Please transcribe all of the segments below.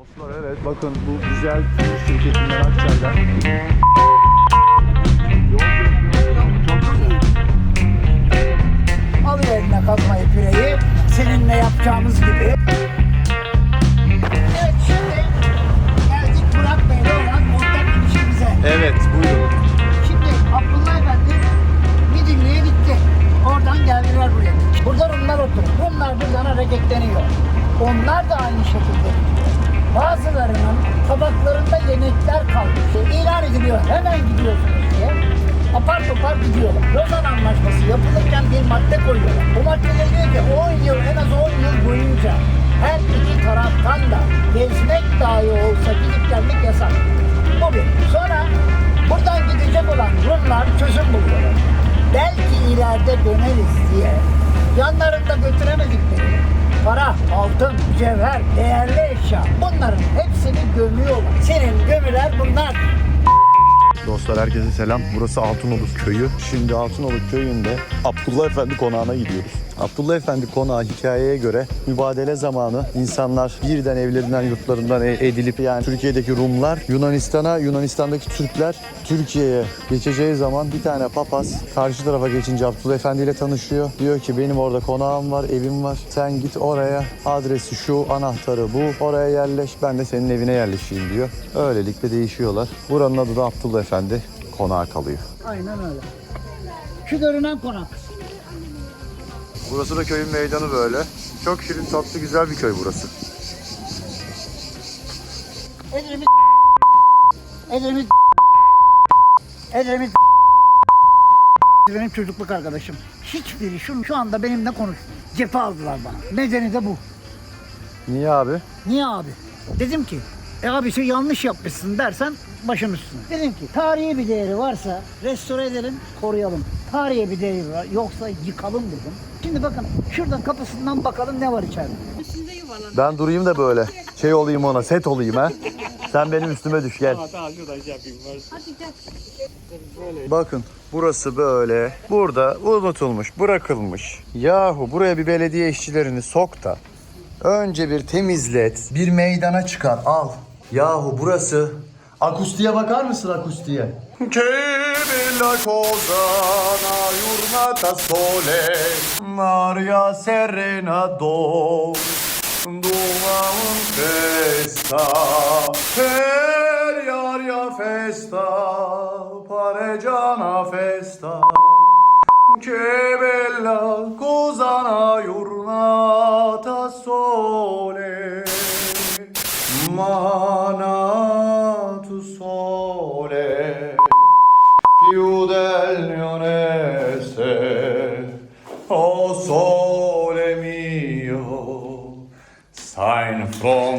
Dostlar evet bakın bu güzel şirketinden Akçay'dan. Al eline kazmayı küreği. Seninle yapacağımız gibi. Evet şimdi geldik Burak Bey'le olan ortak ilişkimize. Evet buyurun. Şimdi Abdullah Efendi Midilli'ye gitti. Oradan geldiler buraya. Burada Rumlar oturur. Rumlar buradan hareketleniyor. Onlar da aynı şekilde. Bazılarının tabaklarında yemekler kalmış. İlan ediliyor. Hemen gidiyorsunuz diye. Apar topar gidiyorlar. Lozan Anlaşması yapılırken bir madde koyuyorlar. Bu maddede diyor ki 10 yıl en az 10 yıl boyunca her iki taraftan da gezmek dahi olsa gidip gelmek yasak. Bu bir. Sonra buradan gidecek olan Rumlar çözüm buluyorlar. Belki ileride döneriz diye yanlarında götüremedikleri para, altın, mücevher, değerli eşya bunların hepsini gömüyorlar. Senin gömüler bunlar. Dostlar herkese selam. Burası Altınoluk Köyü. Şimdi Altınoluk Köyü'nde Abdullah Efendi Konağı'na gidiyoruz. Abdullah Efendi Konağı hikayeye göre mübadele zamanı insanlar birden evlerinden yurtlarından e- edilip yani Türkiye'deki Rumlar Yunanistan'a, Yunanistan'daki Türkler Türkiye'ye geçeceği zaman bir tane papaz karşı tarafa geçince Abdullah Efendi ile tanışıyor. Diyor ki benim orada konağım var, evim var. Sen git oraya adresi şu, anahtarı bu. Oraya yerleş ben de senin evine yerleşeyim diyor. Öylelikle değişiyorlar. Buranın adı da Abdullah Efendi konağı kalıyor. Aynen öyle. Şu görünen konak. Burası da köyün meydanı böyle. Çok şirin, tatlı, güzel bir köy burası. Edremit Edremit Edremit benim çocukluk arkadaşım. Hiçbiri şu, şu anda benimle konuş. Cephe aldılar bana. Nedeni de bu. Niye abi? Niye abi? Dedim ki e abi şey yanlış yapmışsın dersen başım üstüne. Dedim ki tarihi bir değeri varsa restore edelim, koruyalım. Tarihe bir değeri var, yoksa yıkalım dedim. Şimdi bakın şuradan kapısından bakalım ne var içeride. Ben durayım da böyle. Şey olayım ona, set olayım ha. Sen benim üstüme düş gel. Bakın burası böyle. Burada unutulmuş, bırakılmış. Yahu buraya bir belediye işçilerini sok da önce bir temizlet, bir meydana çıkar al. Yahu burası akustiğe bakar mısın akustiğe? Che bella cosa una giornata sole, Maria serenado, Duma un festa, per aria festa, pareggiana festa. Che bella cosa una giornata sole, manato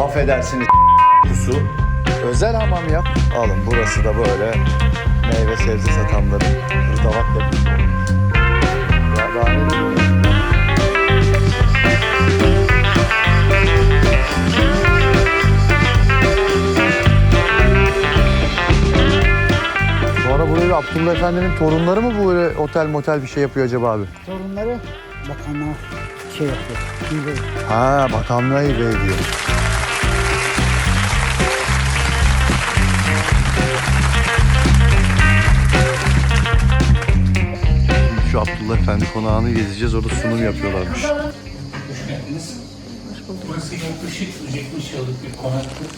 Affedersiniz su. Özel hamam yap. Alın burası da böyle meyve sebze satanların hırdavat deposu. Ya daha ne diyeyim? Sonra buraya Abdullah Efendi'nin torunları mı böyle otel motel bir şey yapıyor acaba abi? Sorunları bakanlar şey yapıyor. Ha bakanlığa hibe ediyor. Şu Abdullah Efendi konağını gezeceğiz. Orada sunum yapıyorlarmış. Hoş geldiniz. Burası yaklaşık 70 yıllık bir konaktır.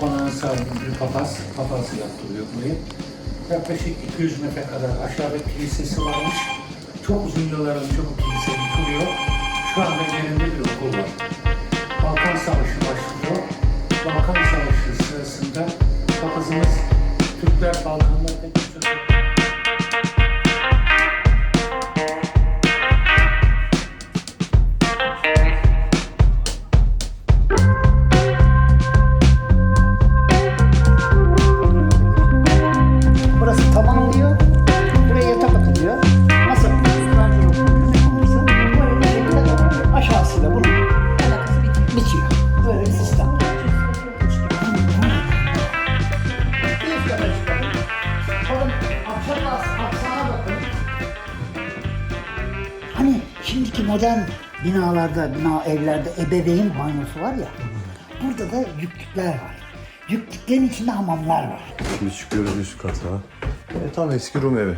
Konağın sahibi bir papaz, papaz yaptırıyor burayı. Yaklaşık 200 metre kadar aşağıda kilisesi varmış. Çok uzun yıllar önce bu kilise yıkılıyor. Şu anda yerinde bir okul var. Balkan Savaşı başlıyor. Balkan Savaşı sırasında papazımız Türkler Balkanlarda modern binalarda, bina evlerde ebeveyn banyosu var ya. Burada da yüklükler var. Yüklüklerin içinde hamamlar var. Biz çıkıyoruz üst kata. E, tam eski Rum evi.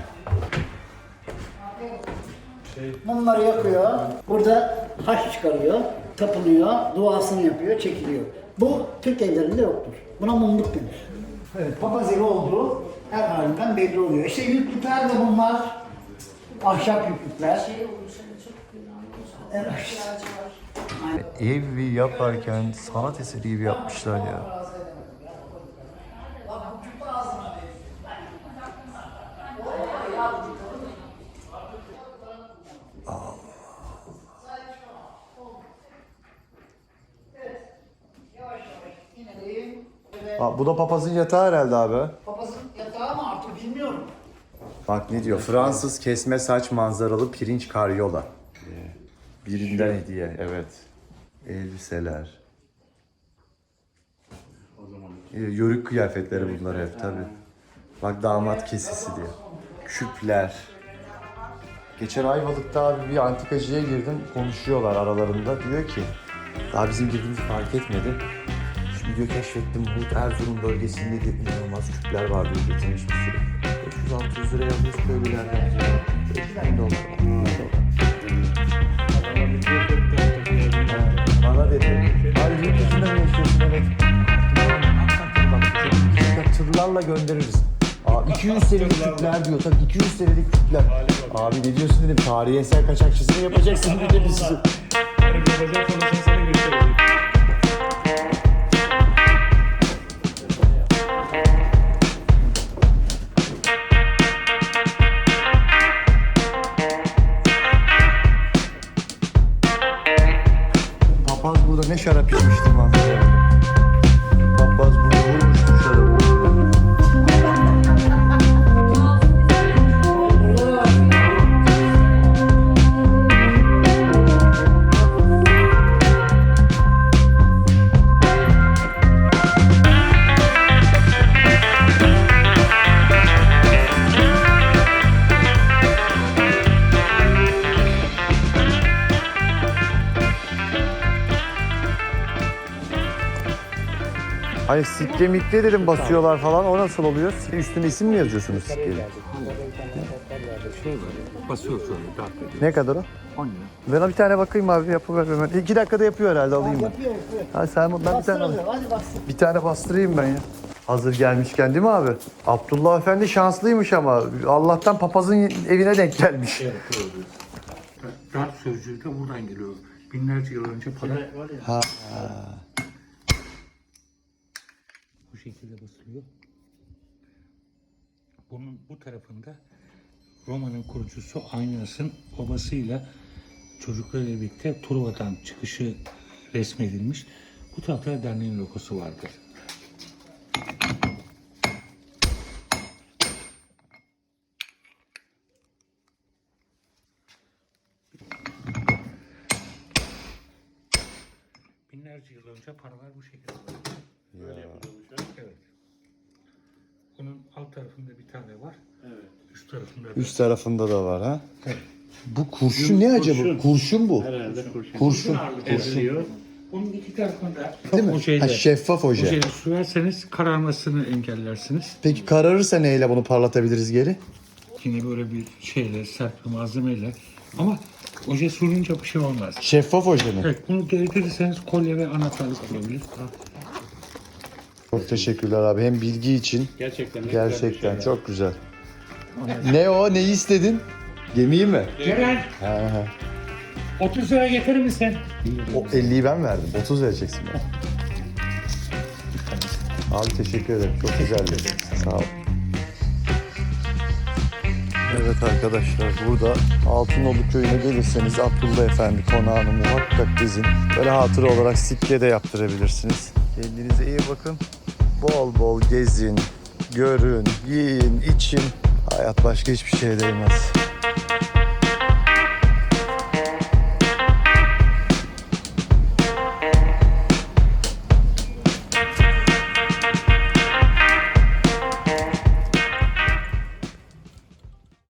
Mumları yakıyor. Burada haş çıkarıyor, tapılıyor, duasını yapıyor, çekiliyor. Bu Türk evlerinde yoktur. Buna mumluk denir. Evet, papaz evi olduğu her halinden belli oluyor. İşte yüklükler de bunlar. Ahşap yüklükler. Evet. Evi yaparken sanat eseri gibi yapmışlar ya. Aa, bu da papazın yatağı herhalde abi. Papazın yatağı mı artık bilmiyorum. Bak ne diyor? Fransız kesme saç manzaralı pirinç karyola. Birinden hediye, evet. Elbiseler. Ee, Yörük kıyafetleri bunlar hep tabi. Bak damat kesesi diyor. Küpler. Geçen Ayvalık'ta abi bir antikacıya girdim. Konuşuyorlar aralarında. Diyor ki daha bizim girdiğimizi fark etmedi. Şimdi diyor keşfettim bu Erzurum bölgesinde diyor inanılmaz küpler var diyor getirmiş bir sürü. 500-600 liraya alıyoruz köylülerden diyor. 500 dolar. Evet. Tırlarla göndeririz. Aa, 200 senelik küpler diyor. Tabii 200 senelik küpler. Abi ne diyorsun dedim. Tarihi eser kaçakçısını yapacaksın dedi biz. Papaz burada ne şarap içmişti manzaraya. Papaz burada vurmuştu şarabı. Hani sikke mikle dedim basıyorlar falan o nasıl oluyor? Üstüne isim mi yazıyorsunuz sikkeyi? Şey basıyor ediyor. Ne kadar o? 10 lira. Ben bir tane bakayım abi yapıver hemen. İki dakikada yapıyor herhalde alayım ben. Yapıyor, yapıyor. Ha sen ben bir tane alayım. hadi, hadi bastır. Bir tane bastırayım ben ya. Hazır gelmişken değil mi abi? Abdullah Efendi şanslıymış ama Allah'tan papazın evine denk gelmiş. Dart sözcüğü de buradan geliyor. Binlerce yıl önce para Ha. Şekilde basılıyor. Bunun bu tarafında Roma'nın kurucusu Aynas'ın babasıyla çocuklarıyla birlikte Truva'dan çıkışı resmedilmiş. Bu tarafta derneğin logosu vardır. Binlerce yıl önce paralar bu şekilde. Böyle Evet. Bunun alt tarafında bir tane var. Üst tarafında da. Üst tarafında da var ha. Bu kurşun ne acaba? Kurşun bu. Herhalde kurşun. Kurşun. Eziliyor. Bunun iki tarafında Değil mi? ojeyle, Ha, şeffaf oje. ojeyle sürerseniz kararmasını engellersiniz. Peki kararırsa neyle bunu parlatabiliriz geri? Yine böyle bir şeyle, sert bir malzemeyle. Ama oje sürünce bir şey olmaz. Şeffaf oje mi? Evet, bunu gezdirirseniz kolye ve anahtarlık olabilir. Çok teşekkürler abi. Hem bilgi için Gerçekten. ne güzel bir gerçekten şey. çok güzel. Ne o? Neyi istedin? Gemiyi mi? Ceren, Ha, ha. 30 lira getirir misin? O 50'yi ben verdim. 30 vereceksin bana. Abi teşekkür ederim. Çok güzeldi. Sağ ol. Evet arkadaşlar burada Altınoluk köyüne gelirseniz Abdullah Efendi konağını muhakkak gezin. Böyle hatıra olarak sikke de yaptırabilirsiniz. Kendinize iyi bakın. Bol bol gezin, görün, yiyin, için. Hayat başka hiçbir şeye değmez.